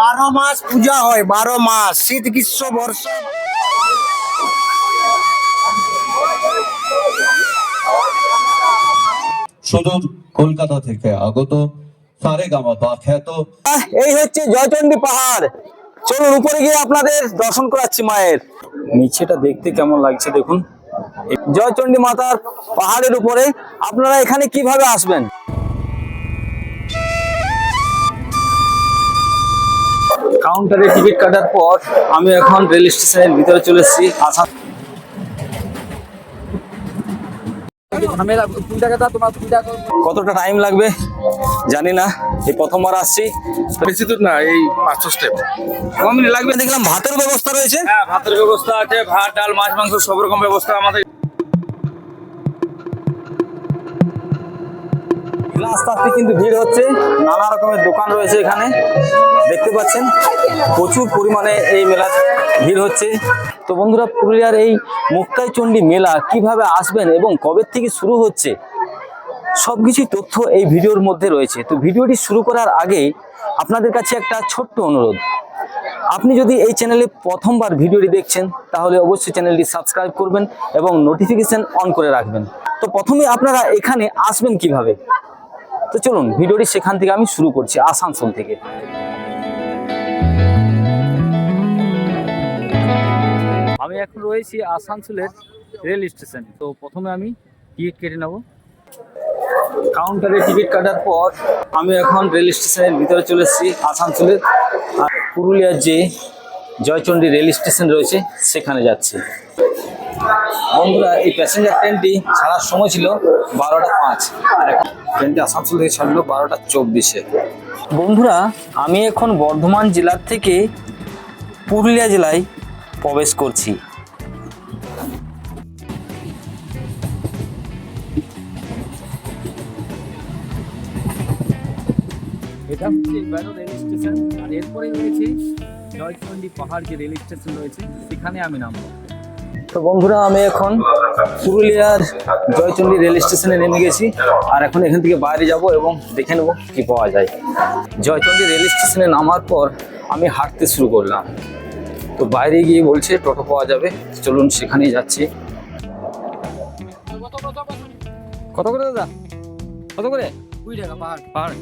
বারো মাস পূজা হয় বারো মাস। শীত গ্রীষ্ম বর্ষা। সুদূর কলকাতা থেকে আগত সারেগামা বা খ্যাত এই হচ্ছে জয়চন্ডী পাহাড়। চলুন উপরে গিয়ে আপনাদের দর্শন করাচ্ছি মায়ের। নিচেটা দেখতে কেমন লাগছে দেখুন। জয়চন্ডী মাতার পাহাড়ের উপরে আপনারা এখানে কীভাবে আসবেন? কাউন্টারে টিকিট কাটার পর আমি এখন রেল স্টেশনের ভিতরে চলে এসেছি। আসাম কতটা টাইম লাগবে? জানি না। এই প্রথমবার আসছি। বেশি দূর না এই পাঁচশো স্টেপ কমিনি লাগবে? দেখলাম ভাতের ব্যবস্থা রয়েছে। হ্যাঁ ভাতের ব্যবস্থা আছে ভাত ডাল মাছ মাংস সব রকম ব্যবস্থা আমাদের। আস্তে কিন্তু ভিড় হচ্ছে। নানা রকমের দোকান রয়েছে এখানে। দেখতে পাচ্ছেন, প্রচুর পরিমাণে এই মেলা ভিড় হচ্ছে। তো বন্ধুরা, পুরুলিয়ার এই মুক্তাই চণ্ডী মেলা কীভাবে আসবেন এবং কবে থেকে শুরু হচ্ছে সব কিছুই তথ্য এই ভিডিওর মধ্যে রয়েছে। তো ভিডিওটি শুরু করার আগে আপনাদের কাছে একটা ছোট্ট অনুরোধ। আপনি যদি এই চ্যানেলে প্রথমবার ভিডিওটি দেখছেন, তাহলে অবশ্যই চ্যানেলটি সাবস্ক্রাইব করবেন এবং নোটিফিকেশন অন করে রাখবেন। তো প্রথমে আপনারা এখানে আসবেন কীভাবে? তো চলুন ভিডিওটি সেখান থেকে আমি শুরু করছি আসানসোল থেকে। আমি এখন রয়েছি আসানসোলের রেল স্টেশন। তো প্রথমে আমি টিকিট কেটে নেব। কাউন্টারে টিকিট কাটার পর আমি এখন রেল স্টেশনের ভিতরে চলে এসেছি আসানসোলের। আর পুরুলিয়ার যে জয়চণ্ডী রেল স্টেশন রয়েছে সেখানে যাচ্ছি। বন্ধুরা, এই প্যাসেঞ্জার ট্রেনটি ছাড়ার সময় ছিল বারোটা পাঁচ। আর এখন ট্রেনটি আসানসোল থেকে ছাড়লো বারোটা চব্বিশে। বন্ধুরা, আমি এখন বর্ধমান জেলার থেকে পুরুলিয়া জেলায় প্রবেশ করছি। এটা হচ্ছে রেল স্টেশন আর এরপরে রয়েছে জয়চন্ডী পাহাড় যে রেল স্টেশন রয়েছে, সেখানে আমি নামবো। তো বন্ধুরা আমি এখন পুরুলিয়ার জয়চন্ডী রেল স্টেশনে নেমে গেছি আর এখন এখান থেকে বাইরে যাব এবং দেখে নেব কি পাওয়া যায়। জয়চন্ডী রেল স্টেশনে নামার পর আমি হাঁটতে শুরু করলাম। তো বাইরে গিয়ে বলছে টোটো পাওয়া যাবে। চলুন সেখানেই যাচ্ছি। কত করে দাদা? কত করে কুড়ি টাকা পাহাড় পাহাড়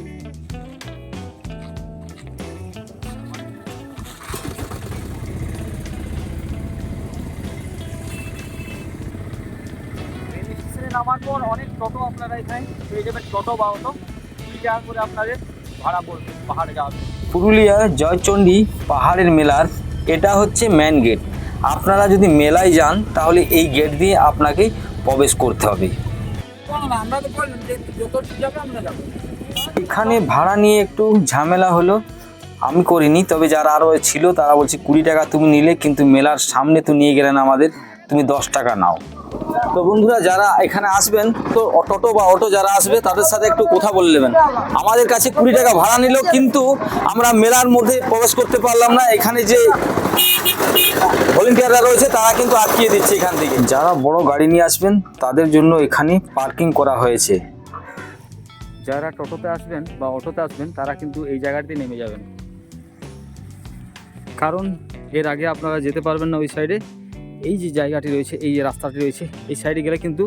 নামার পর অনেক টোটো আপনারা এখানে পেয়ে যাবেন টোটো বা অটো। কুড়ি টাকা করে আপনাদের ভাড়া পড়বে পাহাড়ে যাওয়ার পুরুলিয়া জয়চণ্ডী পাহাড়ের মেলার এটা হচ্ছে মেন গেট আপনারা যদি মেলায় যান তাহলে এই গেট দিয়ে আপনাকে প্রবেশ করতে হবে। এখানে ভাড়া নিয়ে একটু ঝামেলা হলো। আমি করিনি তবে যারা আরও ছিল তারা বলছে কুড়ি টাকা তুমি নিলে কিন্তু মেলার সামনে তো নিয়ে গেলেন আমাদের তুমি দশ টাকা নাও। তো বন্ধুরা, যারা এখানে আসবেন, তো টোটো বা অটো যারা আসবে, তাদের সাথে একটু কথা বলে নেবেন। আমাদের কাছে কুড়ি টাকা ভাড়া নিল, কিন্তু আমরা মেলার মধ্যে প্রবেশ করতে পারলাম না। এখানে যে ভলেন্টিয়াররা রয়েছে, তারা কিন্তু আটকিয়ে দিচ্ছে এখান থেকে। যারা বড় গাড়ি নিয়ে আসবেন, তাদের জন্য এখানে পার্কিং করা হয়েছে। যারা টোটোতে আসবেন বা অটোতে আসবেন, তারা কিন্তু এই জায়গাটিতে নেমে যাবেন। কারণ, এর আগে আপনারা যেতে পারবেন না ওই সাইডে এই যে জায়গাটি রয়েছে, এই যে রাস্তাটি রয়েছে, এই সাইডে গেলে কিন্তু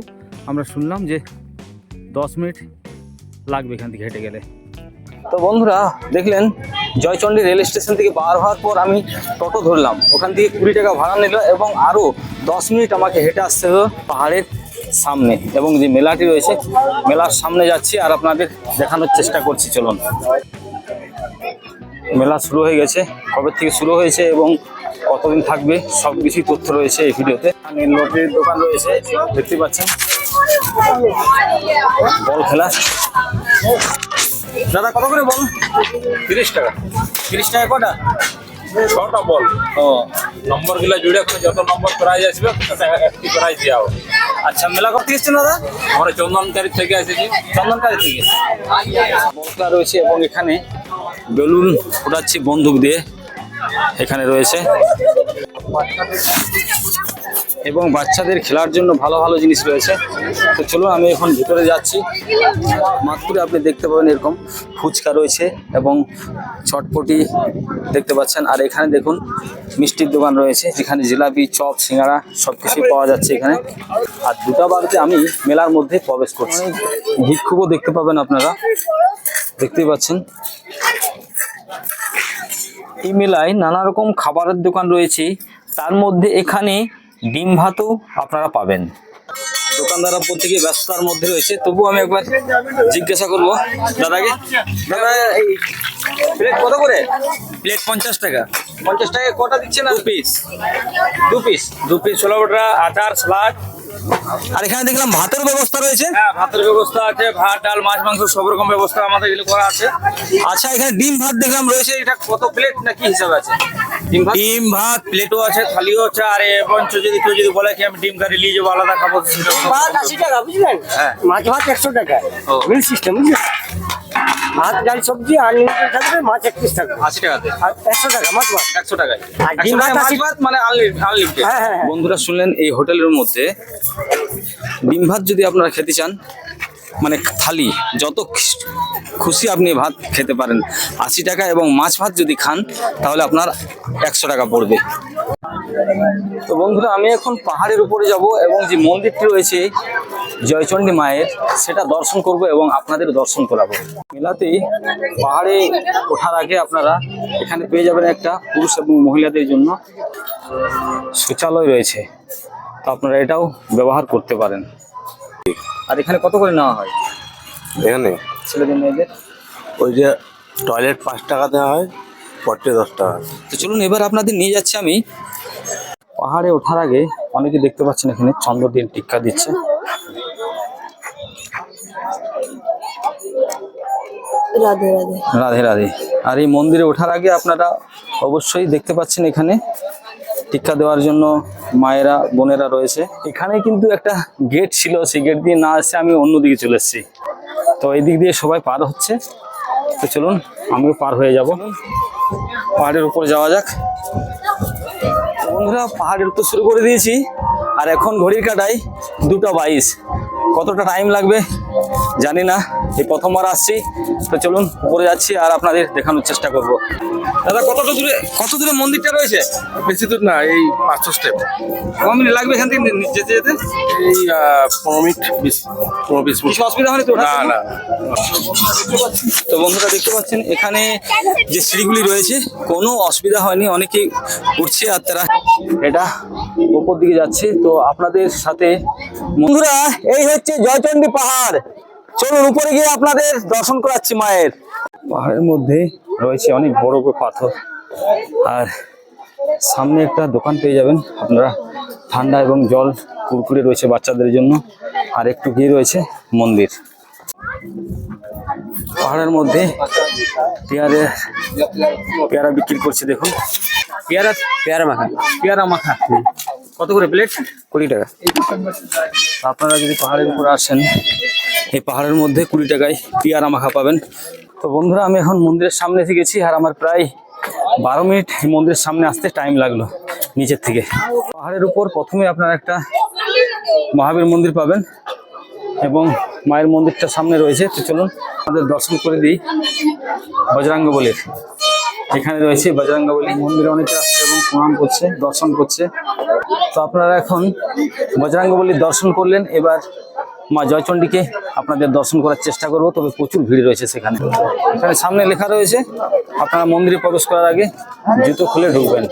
আমরা শুনলাম যে দশ মিনিট লাগবে এখান থেকে হেঁটে গেলে। তো বন্ধুরা, দেখলেন জয়চণ্ডী রেল স্টেশন থেকে বার হওয়ার পর আমি টোটো ধরলাম। ওখান থেকে কুড়ি টাকা ভাড়া নিল এবং আরও দশ মিনিট আমাকে হেঁটে আসতে হবে পাহাড়ের সামনে এবং যে মেলাটি রয়েছে, মেলার সামনে যাচ্ছি আর আপনাদের দেখানোর চেষ্টা করছি, চলুন। মেলা শুরু হয়ে গেছে, কবে থেকে শুরু হয়েছে এবং কতদিন থাকবে? সব কিছুই তথ্য রয়েছে এই ভিডিওতে। লটারির দোকান রয়েছে দেখতে পাচ্ছেন। বল খেলা। দাদা কত করে বল? তিরিশ টাকা। তিরিশ টাকা কটা? ছটা বল। ও। নম্বরগুলা জুড়ে যত নম্বর প্রাইজ আসবে একটি প্রাইজ দেওয়া হবে। আচ্ছা মেলা করতে এসছেন দাদা? আমরা চন্দনকারী থেকে এসেছি। চন্দনকারি থেকে। মশলা রয়েছে এবং এখানে বেলুন ফোটাচ্ছি বন্দুক দিয়ে। এখানে রয়েছে। এবং বাচ্চাদের খেলার জন্য ভালো ভালো জিনিস রয়েছে। তো চলুন আমি এখন ভিতরে যাচ্ছি। মাত্র আপনি দেখতে পাবেন এরকম ফুচকা রয়েছে এবং চটপটি দেখতে পাচ্ছেন। আর এখানে দেখুন মিষ্টির দোকান রয়েছে, যেখানে জিলাপি, চপ সিঙ্গারা সব কিছুই পাওয়া যাচ্ছে এখানে। আর দুটা বারতে আমি মেলার মধ্যে প্রবেশ করছি। ভিক্ষুকও দেখতে পাবেন আপনারা। দেখতেই পাচ্ছেন। এই মেলায় নানা রকম খাবারের দোকান রয়েছে। তার মধ্যে এখানে ডিম ভাতও আপনারা পাবেন। দোকানদাররা প্রত্যেকে ব্যস্ততার মধ্যে রয়েছে। তবু আমি একবার জিজ্ঞাসা করব। দাদাকে দাদা এই প্লেট কত করে? প্লেট পঞ্চাশ টাকা। পঞ্চাশ টাকা কটা দিচ্ছে না দু পিস দু পিস দু পিস ছোলা বটা আচার সালাড আর এখানে দেখলাম ভাতের ব্যবস্থা রয়েছে। হ্যাঁ ভাতের ব্যবস্থা আছে ভাত ডাল মাছ মাংস সব রকম ব্যবস্থা আমাদের এগুলো করা আছে। আচ্ছা এখানে ডিম ভাত দেখলাম রয়েছে এটা কত প্লেট না কি হিসাবে আছে? ডিম ভাত? ডিম ভাত প্লেটও আছে থালিও আছে আর এবং যদি কেউ যদি বলে কি আমি ডিম কারি নিয়ে যাব আলাদা খাব ভাত আশি টাকা বুঝলেন? হ্যাঁ। মাছ ভাত একশো টাকা। মিল সিস্টেম বুঝলেন? ভাত ডাল সবজি আনলিমিটেড থাকবে মাছ একত্রিশ টাকা আশি টাকাতে আর একশো টাকা মাছ ভাত। একশো টাকায়। আর ডিম ভাত মাছ ভাত মানে আনলিমিটেড হ্যাঁ হ্যাঁ হ্যাঁ। বন্ধুরা শুনলেন এই হোটেলের মধ্যে ডিম ভাত যদি আপনারা খেতে চান মানে থালি, যত খুশি আপনি ভাত খেতে পারেন। আশি টাকা এবং মাছ ভাত যদি খান, তাহলে আপনার একশো টাকা পড়বে। তো বন্ধুরা, আমি এখন পাহাড়ের উপরে যাব এবং যে মন্দিরটি রয়েছে, জয়চণ্ডী মায়ের, সেটা দর্শন করব এবং আপনাদের দর্শন করাবো। মেলাতে পাহাড়ে ওঠার আগে আপনারা এখানে পেয়ে যাবেন একটা পুরুষ এবং মহিলাদের জন্য শৌচালয় রয়েছে। তো আপনারা এটাও ব্যবহার করতে পারেন। আর এখানে কত করে নেওয়া হয়? এখানে? ছেলেদের মেয়েদের? ওই যে টয়লেট পাঁচ টাকা দেওয়া হয় পট্টে দশ টাকা। তো চলুন এবার আপনাদের নিয়ে যাচ্ছি আমি। পাহাড়ে ওঠার আগে অনেকে দেখতে পাচ্ছেন এখানে চন্দ্র দিয়ে টিক্কা দিচ্ছে। রাধে রাধে। রাধে রাধে। আর এই মন্দিরে ওঠার আগে আপনারা অবশ্যই দেখতে পাচ্ছেন এখানে টিক্কা দেওয়ার জন্য মায়েরা, বোনেরা রয়েছে। এখানে কিন্তু একটা গেট ছিল, সেই গেট দিয়ে না এসে আমি অন্যদিকে চলে এসেছি। তো এই দিক দিয়ে সবাই পার হচ্ছে। তো চলুন, আমিও পার হয়ে যাব। পাহাড়ের উপরে যাওয়া যাক। বন্ধুরা, পাহাড়ের তো শুরু করে দিয়েছি। আর এখন ঘড়ির কাটায় দুটো বাইশ। কতটা টাইম লাগবে? জানি না এই প্রথমবার আসছি তো চলুন উপরে যাচ্ছি আর আপনাদের দেখানোর চেষ্টা করব। দাদা কতটা দূরে কত দূরে মন্দিরটা রয়েছে? বেশি দূর না এই পাঁচশো স্টেপ ক মিনিট লাগবে এখান থেকে যেতে যেতে? এই পনেরো মিনিট বিশ পনেরো বিশ মিনিট। অসুবিধা হয়নি তো না? না। তো বন্ধুরা দেখতে পাচ্ছেন এখানে যে সিঁড়িগুলি রয়েছে কোনো অসুবিধা হয়নি অনেকেই উঠছে আর তারা এটা উপর দিকে যাচ্ছে। তো আপনাদের সাথে বন্ধুরা এই হচ্ছে জয়চণ্ডী পাহাড়। চলুন উপরে গিয়ে আপনাদের দর্শন করাচ্ছি মায়ের। পাহাড়ের মধ্যে রয়েছে অনেক বড় বড় পাথর। আর সামনে একটা দোকান পেয়ে যাবেন আপনারা। ঠান্ডা এবং জল কুরকুরে রয়েছে বাচ্চাদের জন্য। আর একটু গিয়ে রয়েছে মন্দির। পাহাড়ের মধ্যে পেয়ারে পেয়ারা বিক্রি করছে দেখুন। পেয়ারা পেয়ারা মাখা। পেয়ারা মাখা। কত করে প্লেট? কুড়ি টাকা। আপনারা যদি পাহাড়ের উপর আসেন এই পাহাড়ের মধ্যে কুড়ি টাকায় পেয়ারা মাখা পাবেন। তো বন্ধুরা, আমি এখন মন্দিরের সামনে এসে গেছি আর আমার প্রায় বারো মিনিট মন্দিরের সামনে আসতে টাইম লাগল নিচের থেকে। পাহাড়ের উপর প্রথমে আপনারা একটা মহাবীর মন্দির পাবেন এবং মায়ের মন্দিরটা সামনে রয়েছে। তো চলুন, আমাদের দর্শন করে দিই বজরাঙ্গ বলির এখানে রয়েছে বজরাঙ্গ বলি। মন্দিরে অনেকে আসছে এবং প্রণাম করছে, দর্শন করছে। তো আপনারা এখন বজরাঙ্গ বলির দর্শন করলেন। এবার মা জয়চণ্ডীকে আপনাদের দর্শন করার চেষ্টা করব, তবে প্রচুর ভিড় রয়েছে সেখানে। এখানে সামনে লেখা রয়েছে, আপনারা মন্দিরে প্রবেশ করার আগে জুতো খুলে ঢুকবেন।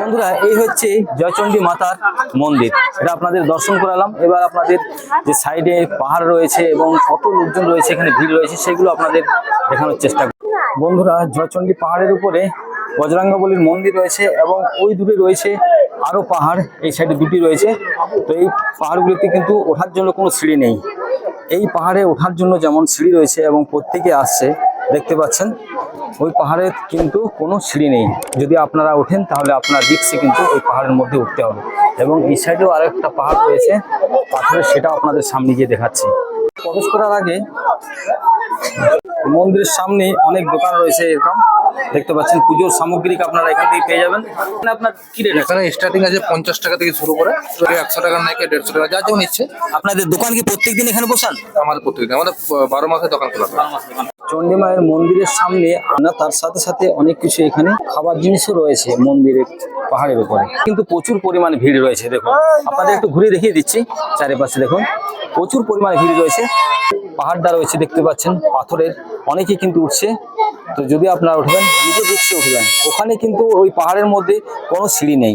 বন্ধুরা, এই হচ্ছে জয়চণ্ডী মাতার মন্দির। এটা আপনাদের দর্শন করালাম। এবার আপনাদের যে সাইডে পাহাড় রয়েছে এবং কত লোকজন রয়েছে, এখানে ভিড় রয়েছে, সেগুলো আপনাদের দেখানোর চেষ্টা বন্ধুরা, জয়চণ্ডী পাহাড়ের উপরে বজরাঙ্গবলীর মন্দির রয়েছে এবং ওই দূরে রয়েছে আরও পাহাড়, এই সাইডে দুটি রয়েছে। তো এই পাহাড়গুলিতে কিন্তু ওঠার জন্য কোনো সিঁড়ি নেই। এই পাহাড়ে ওঠার জন্য যেমন সিঁড়ি রয়েছে এবং প্রত্যেকে আসছে, দেখতে পাচ্ছেন, ওই পাহাড়ে কিন্তু কোনো সিঁড়ি নেই। যদি আপনারা ওঠেন তাহলে আপনার রিক্সে কিন্তু ওই পাহাড়ের মধ্যে উঠতে হবে। এবং এই সাইডেও আরেকটা পাহাড় রয়েছে, পাথরের সেটাও আপনাদের সামনে গিয়ে দেখাচ্ছি। প্রবেশ করার আগে মন্দিরের সামনে অনেক দোকান রয়েছে এরকম। দেখতে পাচ্ছেন পুজোর সামগ্রিক আপনারা এখান থেকে পেয়ে যাবেন। এখানে আপনার কি রেট এখানে স্টার্টিং আছে পঞ্চাশ টাকা থেকে শুরু করে একশো টাকা নাকি দেড়শো টাকা যা যেমন নিচ্ছে আপনাদের দোকান কি প্রত্যেকদিন এখানে বসান? আমাদের প্রত্যেকদিন আমাদের বারো মাসে দোকান খোলা। চণ্ডী মায়ের মন্দিরের সামনে না তার সাথে সাথে অনেক কিছু এখানে খাবার জিনিসও রয়েছে মন্দিরের পাহাড়ের উপরে। কিন্তু প্রচুর পরিমাণে ভিড় রয়েছে, দেখুন। আপনাদের একটু ঘুরে দেখিয়ে দিচ্ছি চারিপাশে, দেখুন। প্রচুর পরিমাণে ভিড় রয়েছে। পাহাড়টা রয়েছে, দেখতে পাচ্ছেন, পাথরের। অনেকে কিন্তু উঠছে। তো যদি আপনারা উঠবেন, নিজে দেখছে উঠবেন। ওখানে কিন্তু ওই পাহাড়ের মধ্যে কোনো সিঁড়ি নেই।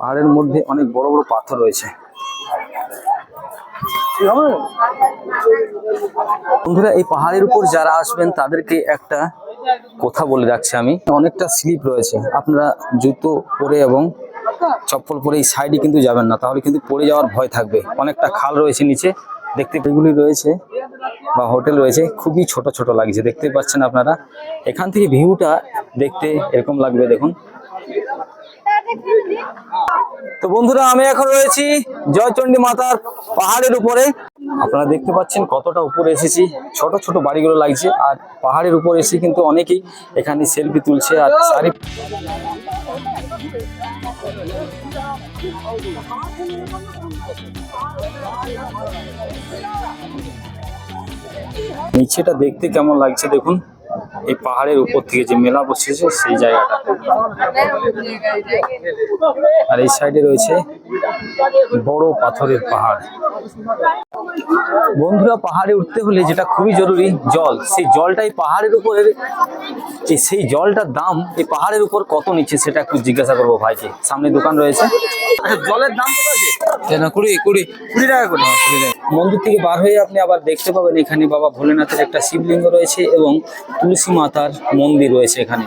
পাহাড়ের মধ্যে অনেক বড় বড় পাথর রয়েছে। বন্ধুরা, এই পাহাড়ের উপর যারা আসবেন, তাদেরকে একটা কথা বলে রাখছি আমি। অনেকটা স্লিপ রয়েছে। আপনারা জুতো পরে এবং চপ্পল পরে এই সাইডে কিন্তু যাবেন না, তাহলে কিন্তু পড়ে যাওয়ার ভয় থাকবে। অনেকটা খাল রয়েছে নিচে, দেখতে এগুলি রয়েছে বা হোটেল রয়েছে, খুবই ছোট ছোট লাগছে, দেখতে পাচ্ছেন আপনারা। এখান থেকে ভিউটা দেখতে এরকম লাগবে, দেখুন। তো বন্ধুরা, আমি এখন রয়েছি জয়চণ্ডী মাতার পাহাড়ের উপরে। আপনারা দেখতে পাচ্ছেন কতটা উপরে এসেছি, ছোট ছোট বাড়িগুলো লাগছে, আর পাহাড়ের উপর এসে কিন্তু অনেকেই এখানে সেলফি তুলছে আর চারি নিচেটা দেখতে কেমন লাগছে দেখুন। এই পাহাড়ের উপর থেকে যে মেলা বসেছে, সেই জায়গাটা। আর এই সাইডে রয়েছে বড় পাথরের পাহাড়। বন্ধুরা, পাহাড়ে উঠতে হলে যেটা খুবই জরুরি, জল। সেই জলটাই পাহাড়ের উপরে এই সেই জলটার দাম এই পাহাড়ের উপর কত নিচ্ছে সেটা একটু জিজ্ঞাসা করব ভাইকে। সামনে দোকান রয়েছে। আচ্ছা জলের দাম কত আছে? কুড়ি কুড়ি। কুড়ি টাকা করে। মন্দির থেকে বার হয়ে আপনি আবার দেখতে পাবেন এখানে বাবা ভোলেনাথের একটা শিবলিঙ্গ রয়েছে এবং তুলসী মাতার মন্দির রয়েছে এখানে।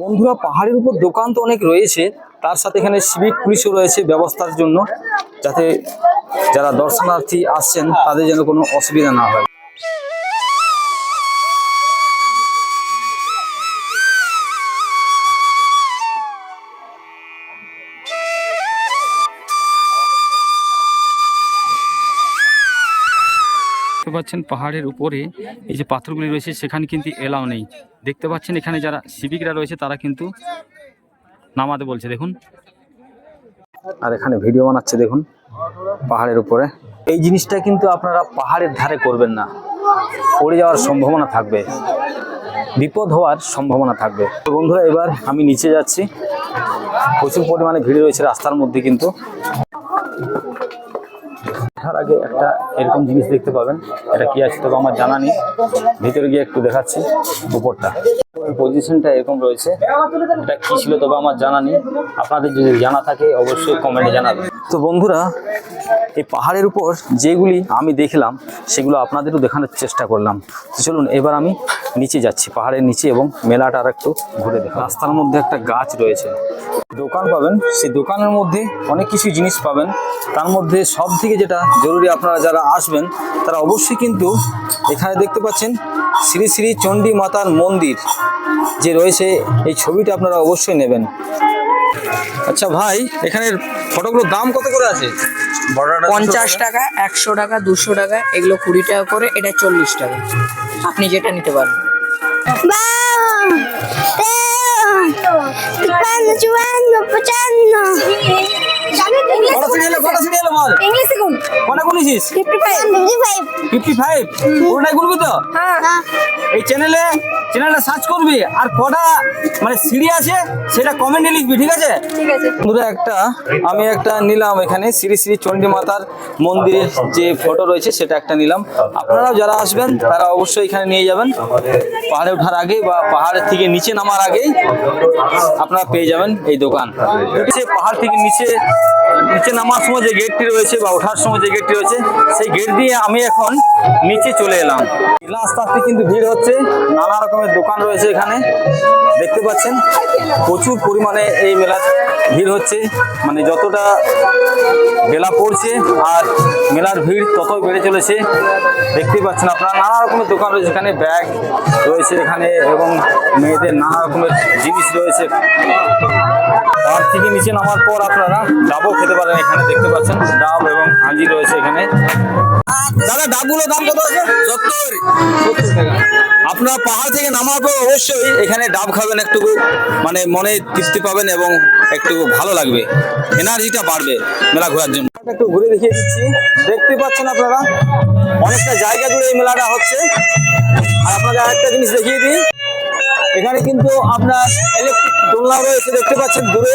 বন্ধুরা পাহাড়ের উপর দোকান তো অনেক রয়েছে তার সাথে এখানে সিভিক পুলিশও রয়েছে ব্যবস্থার জন্য যাতে যারা দর্শনার্থী আসছেন তাদের যেন কোনো অসুবিধা না হয়। পাচ্ছেন পাহাড়ের উপরে, এই যে পাথরগুলি রয়েছে, সেখানে কিন্তু এলাও নেই। দেখতে পাচ্ছেন এখানে যারা সিভিকরা রয়েছে, তারা কিন্তু নামাতে বলছে, দেখুন। আর এখানে ভিডিও বানাচ্ছে, দেখুন, পাহাড়ের উপরে। এই জিনিসটা কিন্তু আপনারা পাহাড়ের ধারে করবেন না। পড়ে যাওয়ার সম্ভাবনা থাকবে। বিপদ হওয়ার সম্ভাবনা থাকবে। তো বন্ধুরা, এবার আমি নিচে যাচ্ছি। প্রচুর পরিমাণে ভিড় রয়েছে রাস্তার মধ্যে কিন্তু। ওঠার আগে একটা এরকম জিনিস দেখতে পাবেন। এটা কি আছে? তবে আমার জানা নেই। ভিতরে গিয়ে একটু দেখাচ্ছি উপরটা। পজিশনটা এরকম রয়েছে। এটা কি ছিল তবে আমার জানা নেই। আপনাদের যদি জানা থাকে, অবশ্যই কমেন্টে জানাবেন। তো বন্ধুরা, এই পাহাড়ের উপর যেগুলি আমি দেখলাম, সেগুলো আপনাদেরও দেখানোর চেষ্টা করলাম। তো চলুন, এবার আমি নিচে যাচ্ছি, পাহাড়ের নিচে এবং মেলাটা আর একটু ঘুরে দেখা। রাস্তার মধ্যে একটা গাছ রয়েছে। দোকান পাবেন, সেই দোকানের মধ্যে অনেক কিছু জিনিস পাবেন। তার মধ্যে সব থেকে যেটা জরুরি আপনারা যারা আসবেন, তারা অবশ্যই কিন্তু এখানে দেখতে পাচ্ছেন শ্রী শ্রী চণ্ডী মাতার মন্দির। যে রয়েছে এই ছবিটা আপনারা অবশ্যই নেবেন। আচ্ছা ভাই এখানের ফটোগুলোর দাম কত করে আছে? পঞ্চাশ টাকা। একশো টাকা দুশো টাকা এগুলো কুড়ি টাকা করে এটা চল্লিশ টাকা। আপনি যেটা নিতে পারেন। Tripando, chupando, puchando. কটা সিরিয়ালে কটা সিরিয়ালে? বল? English second. কটা গুনেছিস 55. 55. ফিফটি ফাইভ পুরোটাই গুনবি তো? হ্যাঁ। এই চ্যানেলে চ্যানেলটা সার্চ করবি আর কটা মানে সিঁড়ি আছে সেটা কমেন্টে লিখবি ঠিক আছে? ঠিক আছে। বন্ধুরা একটা আমি একটা নিলাম এখানে শ্রী শ্রী চণ্ডী মাতার মন্দিরের যে ফটো রয়েছে সেটা একটা নিলাম। আপনারাও যারা আসবেন তারা অবশ্যই এখানে নিয়ে যাবেন। পাহাড়ে ওঠার আগে বা পাহাড়ের থেকে নিচে নামার আগেই আপনারা পেয়ে যাবেন এই দোকান। পাহাড় থেকে নিচে নিচে নামার সময় যে গেটটি রয়েছে বা ওঠার সময় যে গেটটি রয়েছে, সেই গেট দিয়ে আমি এখন নিচে চলে এলাম। মেলা আস্তে আস্তে কিন্তু ভিড় হচ্ছে। নানা রকমের দোকান রয়েছে এখানে। দেখতে পাচ্ছেন, প্রচুর পরিমাণে এই মেলার ভিড় হচ্ছে। মানে যতটা বেলা পড়ছে আর মেলার ভিড় তত বেড়ে চলেছে। দেখতে পাচ্ছেন আপনারা, নানা রকমের দোকান রয়েছে। এখানে ব্যাগ রয়েছে এখানে এবং মেয়েদের নানা রকমের জিনিস রয়েছে। তার থেকে নিচে নামার পর আপনারা ডাবও খেতে পারেন এখানে দেখতে পাচ্ছেন ডাব এবং হাঁজি রয়েছে এখানে। দাদা ডাব ডাবগুলো দাম কত আছে? সত্তর। আপনার পাহাড় থেকে নামার পর অবশ্যই এখানে ডাব খাবেন একটু মানে মনে তৃপ্তি পাবেন এবং একটু ভালো লাগবে। এনার্জিটা বাড়বে মেলা ঘোরার জন্য। একটু ঘুরে দেখিয়ে দিচ্ছি। দেখতে পাচ্ছেন আপনারা অনেকটা জায়গা জুড়ে এই মেলাটা হচ্ছে। আর আপনাদের আরেকটা জিনিস দেখিয়ে দিই। এখানে কিন্তু আপনার ইলেকট্রিক দোলনা রয়েছে দেখতে পাচ্ছেন দূরে।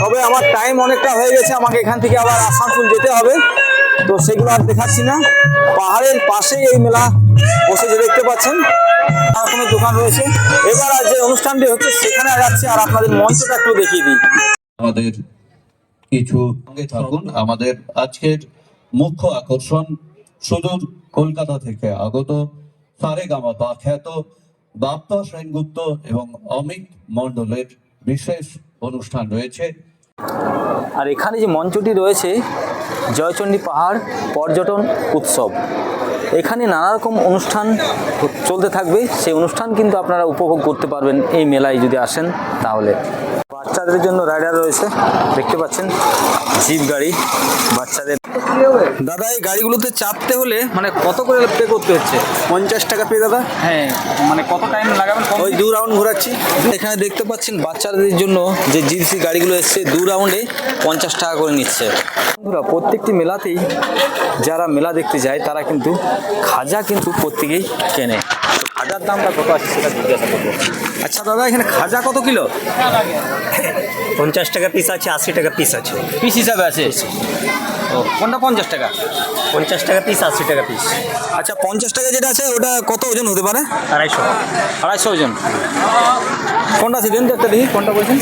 তবে আমার টাইম অনেকটা হয়ে গেছে, আমাকে এখান থেকে আবার আসানসোল যেতে হবে। তো সেগুলো আর দেখাচ্ছি না। পাহাড়ের পাশেই এই মেলা বসেছে দেখতে পাচ্ছেন নানা রকমের দোকান রয়েছে। এবার আর যে অনুষ্ঠানটি হচ্ছে, সেখানে যাচ্ছি আর আপনাদের মঞ্চটা একটু দেখিয়ে দিই। আমাদের কিছু থাকুন। আমাদের আজকের মুখ্য আকর্ষণ সুদূর কলকাতা থেকে আগত সারেগামা বা খ্যাত বাপ্পা সেনগুপ্ত এবং অমিত মণ্ডলের বিশেষ অনুষ্ঠান রয়েছে। আর এখানে যে মঞ্চটি রয়েছে, জয়চণ্ডী পাহাড় পর্যটন উৎসব, এখানে নানা রকম অনুষ্ঠান চলতে থাকবে। সেই অনুষ্ঠান কিন্তু আপনারা উপভোগ করতে পারবেন এই মেলায় যদি আসেন তাহলে। বাচ্চাদের জন্য রাইডার রয়েছে। দেখতে পাচ্ছেন জিপ গাড়ি বাচ্চাদের। দাদা এই গাড়িগুলোতে চাপতে হলে মানে কত করে পে করতে হচ্ছে? পঞ্চাশ টাকা পে দাদা। হ্যাঁ মানে কত টাইম লাগাবেন? ওই দু রাউন্ড ঘোরাচ্ছি। এখানে দেখতে পাচ্ছেন বাচ্চাদের জন্য যে জিপসি গাড়িগুলো এসছে দু রাউন্ডে পঞ্চাশ টাকা করে নিচ্ছে। বন্ধুরা প্রত্যেকটি মেলাতেই যারা মেলা দেখতে যায় তারা কিন্তু খাজা কিন্তু প্রত্যেকেই কেনে। খাজার দামটা কত আছে সেটা জিজ্ঞাসা করব। আচ্ছা দাদা এখানে খাজা কত কিলো? পঞ্চাশ টাকা পিস আছে আশি টাকা পিস আছে। পিস হিসাবে আছে? ও কোনটা পঞ্চাশ টাকা? পঞ্চাশ টাকা পিস আশি টাকা পিস আচ্ছা পঞ্চাশ টাকা যেটা আছে ওটা কত ওজন হতে পারে? আড়াইশো। আড়াইশো ওজন। কোনটা আছে? দিন একটা দেখি কোনটা বলছেন?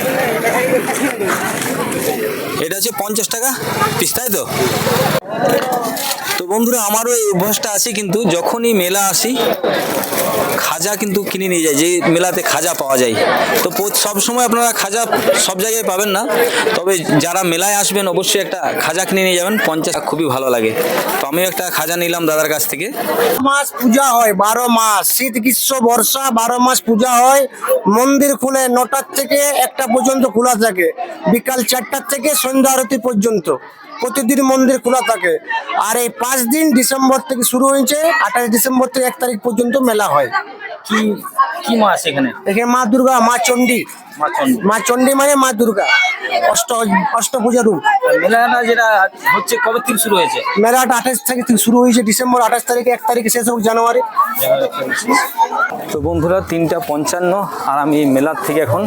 এটা হচ্ছে পঞ্চাশ টাকা পিস তাই তো? তো বন্ধুরা আমারও এই অভ্যাসটা আছে কিন্তু যখনই মেলা আসি খাজা কিন্তু কিনে নিয়ে যায়, যে মেলাতে খাজা পাওয়া যায়। তো সব সময় আপনারা খাজা সব জায়গায় পাবেন না, তবে যারা মেলায় আসবেন অবশ্যই একটা খাজা কিনে নিয়ে যাবেন, পঞ্চাশ খুবই ভালো লাগে। তো আমিও একটা খাজা নিলাম দাদার কাছ থেকে। মাস পূজা হয়, বারো মাস। শীত, গ্রীষ্ম, বর্ষা, বারো মাস পূজা হয়। মন্দির খুলে নটার থেকে একটা পর্যন্ত খোলা থাকে। বিকাল চারটার থেকে সন্ধ্যা আরতি পর্যন্ত প্রতিদিন মন্দির খোলা থাকে। আর এই পাঁচ দিন ডিসেম্বর থেকে শুরু হয়েছে, আঠাশ ডিসেম্বর থেকে এক তারিখ পর্যন্ত মেলা হয়। কি কি মাছ এখানে? এখানে মা দুর্গা মা চণ্ডী। মা চণ্ডী। মা মানে মা দুর্গা। অষ্ট অষ্টপূজা রূপ। মেলাটা যেটা হচ্ছে কবে থেকে শুরু হয়েছে? মেলাটা আঠাশ তারিখ থেকে শুরু হয়েছে ডিসেম্বর আঠাশ তারিখে এক তারিখে শেষ হোক জানুয়ারি। তো বন্ধুরা তিনটা পঞ্চান্ন আর আমি এই মেলার থেকে এখন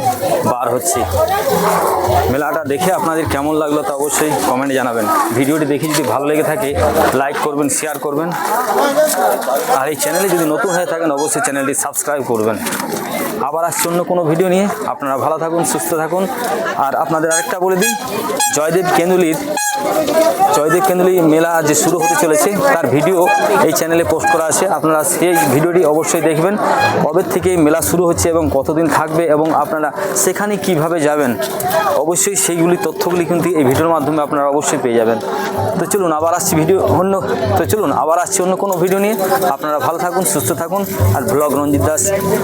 বার হচ্ছি। মেলাটা দেখে আপনাদের কেমন লাগল তা অবশ্যই কমেন্টে জানাবেন। ভিডিওটি দেখে যদি ভালো লেগে থাকে লাইক করবেন শেয়ার করবেন। আর এই চ্যানেলে যদি নতুন হয়ে থাকেন অবশ্যই চ্যানেলটি সাবস্ক্রাইব করবেন। আবার আসছে অন্য কোনো ভিডিও নিয়ে। আপনারা ভালো থাকুন, সুস্থ থাকুন। আর আপনাদের আরেকটা বলে দিই, জয়দেব কেন্দুলির জয়দেব কেন্দুলি মেলা যে শুরু হতে চলেছে, তার ভিডিও এই চ্যানেলে পোস্ট করা আছে। আপনারা সেই ভিডিওটি অবশ্যই দেখবেন। কবে থেকে এই মেলা শুরু হচ্ছে এবং কতদিন থাকবে এবং আপনারা সেখানে কীভাবে যাবেন, অবশ্যই সেইগুলি তথ্যগুলি কিন্তু এই ভিডিওর মাধ্যমে আপনারা অবশ্যই পেয়ে যাবেন। তো চলুন, আবার আসছি ভিডিও অন্য তো চলুন, আবার আসছি অন্য কোনো ভিডিও নিয়ে। আপনারা ভালো থাকুন, সুস্থ থাকুন। আর blog Ranjit Das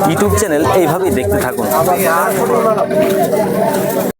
YouTube channel এইভাবেই দেখতে থাকুন।